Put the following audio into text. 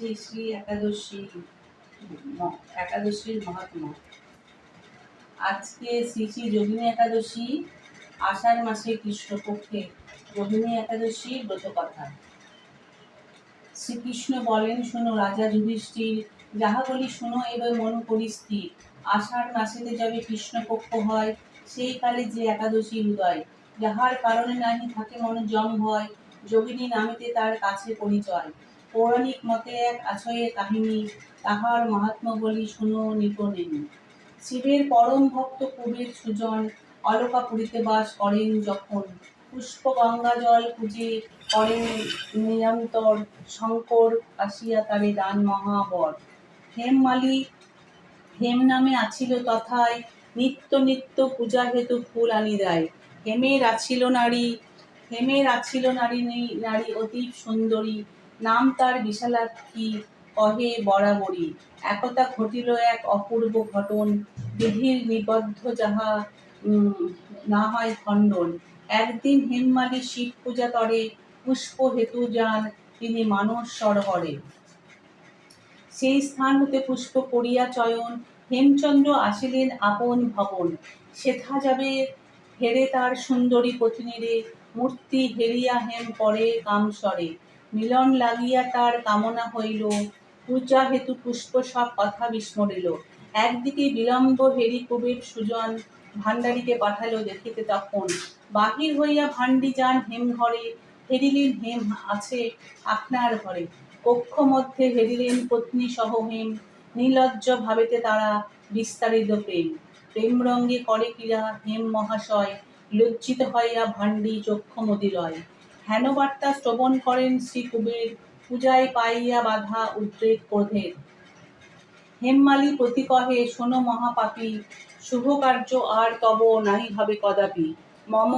শ্রী শ্রী একাদশী একাদশীর মহাত্মা। আজকে শ্রী শ্রী যোগিনী একাদশী, আষাঢ় মাসে কৃষ্ণপক্ষে যোগিনী একাদশী ব্রত কথা শ্রীকৃষ্ণ বলেন, শোনো রাজা যুধিষ্ঠির, যাহা বলি শোনো, এবার মন পরিস্থির আষাঢ় মাসেতে যাবে কৃষ্ণপক্ষ হয়, সেই কালে যে একাদশী হৃদয় যাহার কারণে নাহি থাকে মন জম ভয় যোগিনী নামেতে তার কাছে পরিচয়। পৌরাণিক মতে এক আছয়ে কাহিনী তাহার মাহাত্ম বলি শুনো নিপুণেনি শিবের পরম ভক্ত কবির সুজন অলকাপুরীতে বাস করেন যখন। পুষ্প গঙ্গা জল পূজে করেন নিরন্তর শঙ্কর আসিয়া তারে দান মহাবর। হেম হেমমালি হেম নামে আছিল তথায় নিত্য নিত্য পূজা হেতু ফুল আনি দেয় হেমের আছিল নারী, হেমের আছিল নারী নেই- নারী অতি সুন্দরী নাম তার বিশালাক্ষী কহে বরাবরই একতা ঘটিল এক অপূর্ব ঘটন, বিধির নিবদ্ধ যাহা না হয় খণ্ডন। একদিন হেমমালি শিব পূজা করে, পুষ্প হেতু যান তিনি মানস সরোবরে। সেই স্থান হতে পুষ্প করিয়া চয়ন, হেমচন্দ্র আসিলেন আপন ভবন। সেথা যাবে, হেরে তার সুন্দরী পত্নীরে, মূর্তি হেরিয়া হেম পরে কামসরে মিলন লাগিয়া তার কামনা হইল, পূজা হেতু পুষ্প সব কথা বিস্মরিল। একদিকে বিলম্ব হেরি কবির সুজন ভান্ডারীকে পাঠালো দেখিতে তখন। বাহির হইয়া ভান্ডি যান হেম ঘরে, হেরিলেন হেম আছে আপনার ঘরে। কক্ষ মধ্যে হেরিলেন পত্নী সহ হেম নির্লজ্জ ভাবেতে তারা বিস্তারিত প্রেম। প্রেম রঙ্গে করে ক্রীড়া, হেম মহাশয় লজ্জিত হইয়া ভান্ডি চক্ষ মদিলয়। হেন বার্তা শ্রবণ করেন শ্রী কুবের পূজায় পাইয়া বাধা উদ্রেক ক্রোধের। হেমমালি প্রতিকহে শোনো মহাপাপী শুভ কার্য আর তব নাহি হবে কদাপি। মম